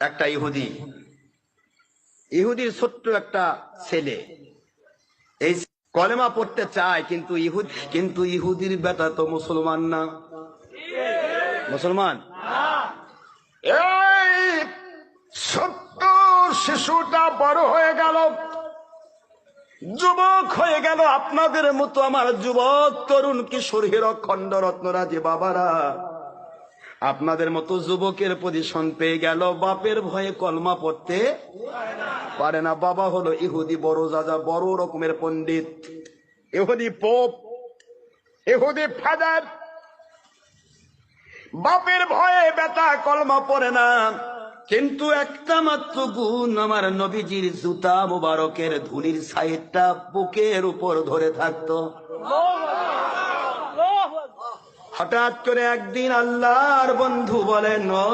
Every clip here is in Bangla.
একটা ইহুদি। ইহুদির ছোট্ট একটা ছেলে। এই কলেমা পড়তে চায়, কিন্তু ইহুদ কিন্তু ইহুদির বেটা তো মুসলমান না। মুসলমান? এই ছোট্ট শিশুটা বড় হয়ে গেল। যুবক হয়ে গেল আপনাদের মতো আমার যুবক তরুণ কিশোর হীরক খণ্ড রত্নরাজি বাবারা। আপনাদের মতো যুবকের পজিশন পেয়ে গেল। বাপের ভয়ে কলমা পড়তে পারে না। বাবা হলো ইহুদি বড় যাজা, বড় রকমের পণ্ডিত। ইহুদি পোপ, ইহুদি ফাদার। বাপের ভয়ে বেটা কলমা পড়ে না। কিন্তু একটা মাত্র গুণ আমার নবীজির জুতা মুবারকের ধুলির সাইডটা বুকের উপর ধরে থাকতো। হঠাৎ করে একদিন আল্লাহর বন্ধু বলেন, ও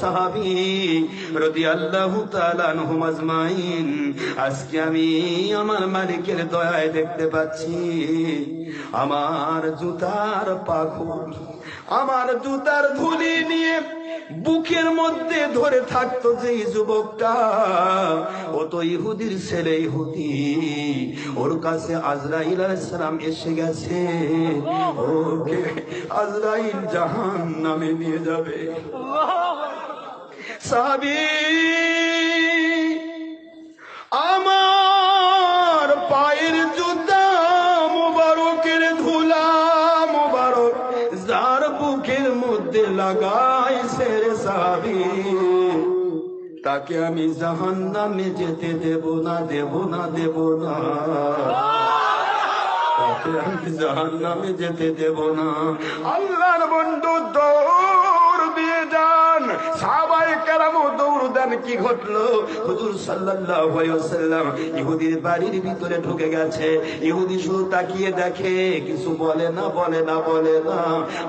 সাহাবি রদি আল্লাহু আজমাইন, আজকে আমি আমার মালিকের দয়ায় দেখতে পাচ্ছি, আমার জুতার পাখুর, আমার জুতার ধুলি নিয়ে বুকের মধ্যে ধরে থাকতো যে যুবকটা। ও তো ইহুদির ছেলে ইহুদি। ওর কাছে আজরাইল আলাইসালাম এসে গেছে। ওকে আজরাইল জাহান নামে নিয়ে যাবে। সাহাবি! মধ্যে লাগাই রে সাবি। তাকে আমি জাহান নামে যেতে দেব না দেব না দেব না। তাকে আমি জাহান নামে যেতে দেব না। আল্লাহর বন্ধু দৌড় দিয়ে যান সাহাবাই কেরাম দৌড় দেন, কি ঘটলো? হুজুর সাল্লাল্লাহু ইহুদির বাড়ির ভিতরে ঢুকে গেছে। ইহুদি শুধু তাকিয়ে দেখে, কিছু বলে না বলে না বলে না।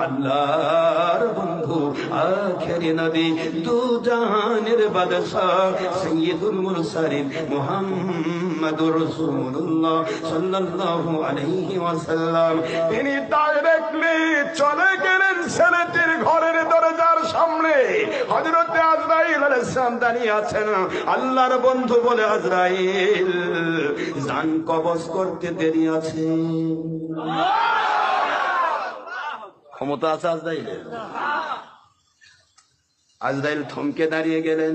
আল্লাহর বন্ধু, আখেরি নবী, দু জাহানের বাদশাহ সাইয়্যিদুল মুরসালিন মুহাম্মাদুর রাসূলুল্লাহ সাল্লাল্লাহু আলাইহি ওয়াসাল্লাম। তিনি ডাইরেক্টলি আজরাইল দাঁড়িয়ে আছেন আল্লাহর বন্ধু বলে আজরাইল, জান কবজ করতে দেরি আছে। ক্ষমতা আছে আজরাইলের? আজরাইল থমকে দাঁড়িয়ে গেলেন।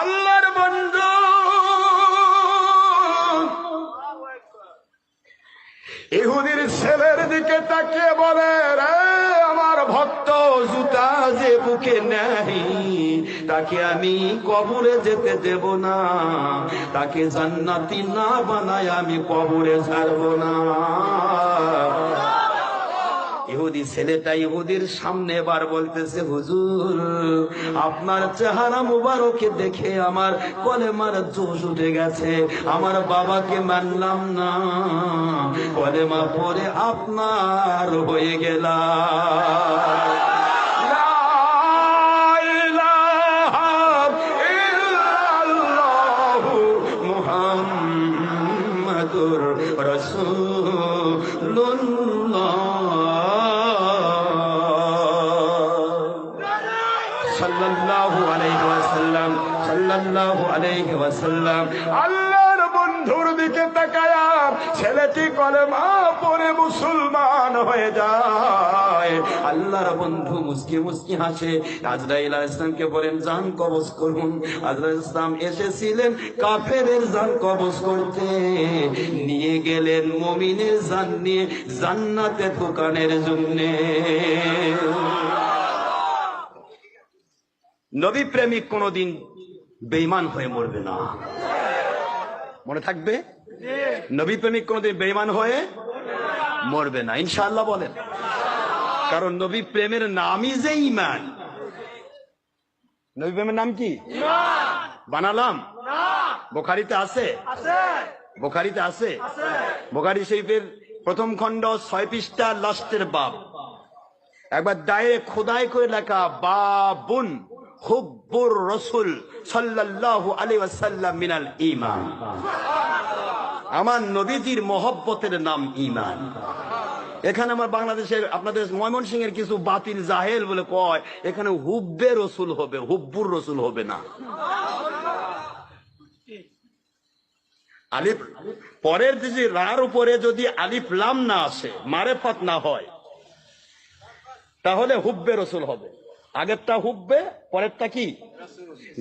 আল্লাহর বন্ধু। ইহুদির ছেলের দিকে তাকিয়ে বলে, রে আমার ভক্ত বুকে নেই, তাকে আমি কবরে যেতে দেব না। তাকে জান্নাতি না বানায় আমি কবরে ছাড়ব না। ইহুদি ছেলেটা ইহুদির সামনে এবার বলতেছে, হুজুর, আপনার চেহারা মুবারকে দেখে আমার কলেমার জোশ উঠে গেছে। আমার বাবাকে মানলাম না। কলেমা পরে আপনার হয়ে গেলাম। সাল্লাল্লাহু আলাইহি ওয়াসাল্লাম, সাল্লাল্লাহু আলাইহি ওয়াসাল্লাম। আল্লাহর বন্ধুর দিকে তাকায়া ছেলেটি কলেমা মুসলমান হয়ে যায়। আল্লাহর বন্ধু মুসকি মুসকি হাসে। আজরাইল আলাইহিস সালামকে বলেন, জান কবজ করুন। আজরাইল ইসলাম এসেছিলেন কাফেরের জান কবজ করতে। নিয়ে গেলেন মুমিনের জান নিয়ে জান্নাতে দোকানের জন্যে। নবী প্রেমিক কোনদিন বেইমান হয়ে মরবে না। মনে থাকবে? নবী প্রেমিক কোনদিন বেইমান হয়ে মরবে না। ইনশাল্লাহ বলেন। কারণ নবী প্রেমের নামই যে ইমান নবী প্রেমের নাম কি? বানালাম। বোখারিতে আছে? বোখারিতে আছে? বোখারি শরীফের প্রথম খণ্ড ছয় পৃষ্ঠা লাস্টের বাপ একবার দায়ে খোদাই করে লেখা, বাবুন। হুব্বুর রসুল সাল্লাল্লাহু আলাইহি ওয়াসাল্লাম মিনাল ঈমান। আমার নবীজির মহব্বতের নাম ঈমান। এখানে আমার বাংলাদেশের, আপনাদের ময়মনসিং এর কিছু বাতিল জাহেল বলে কয়, এখানে হুব্বে রসুল হবে, হুব্বুর রসুল হবে না। আলিফ, পরের যে রার উপরে যদি আলিফ লাম না আসে, মারেফত না হয়, তাহলে হুব্বে রসুল হবে। আগেরটা হুব্বে, পরেরটা কি?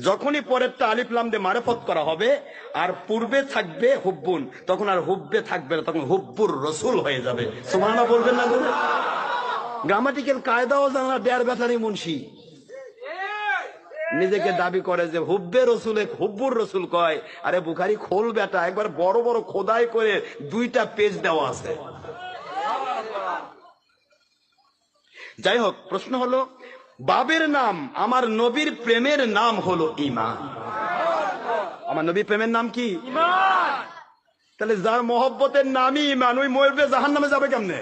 যখনই পরেরটা আলিফ লাম দিয়ে মারেফত করা হবে, আর পূর্বে থাকবে হুব্বুন, তখন আর হুব্বে থাকবে না, তখন হুব্বুর রসুল হয়ে যাবে। সুবহানাল্লাহ বলবেন না গ্রামাটিক্যাল কায়দাও জানা ডেয়ার ব্যাটারি মুন্সি। নিজেকে দাবি করে যে হুব্বে রসুলে হুব্বুর রসুল কয়, আরে বুখারি খোল বেটা, একবার বড় বড় খোদাই করে দুইটা পেজ দেওয়া আছে। যাই হোক, প্রশ্ন হলো বাবের নাম আমার নবীর প্রেমের নাম হলো ইমান আমার নবীর প্রেমের নাম কি? তাহলে যার মহব্বতের নামই ইমান ওই মরবে জাহান নামে যাবে কেমনে?